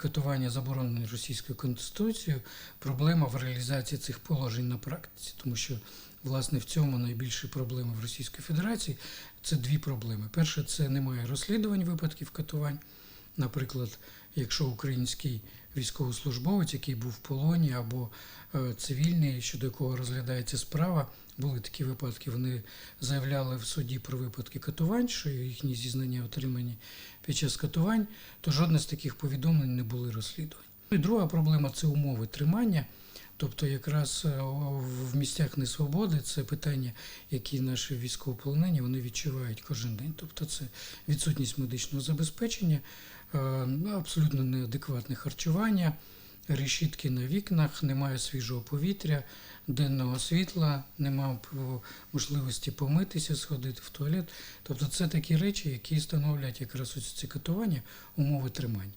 Катування заборонене російською конституцією, проблема в реалізації цих положень на практиці, тому що власне в цьому найбільші проблеми в Російській Федерації. Це дві проблеми. Перше, це немає розслідувань випадків катувань. Наприклад, якщо український військовослужбовець, який був в полоні, або е, цивільний, щодо якого розглядається справа, були такі випадки. Вони заявляли в суді про випадки катувань, що їхні зізнання отримані під час катувань, то жодне з таких повідомлень не були розслідувані. І друга проблема це умови тримання. Тобто, якраз е, в місцях несвободи це питання, які наші військовополонені вони відчувають кожен день. Тобто, це відсутність медичного забезпечення, е, абсолютно неадекватне харчування, решітки на вікнах, немає свіжого повітря, денного світла, немає можливості помитися, сходити в туалет. Тобто, це такі речі, які становлять якраз ось ці катування, умови тримання.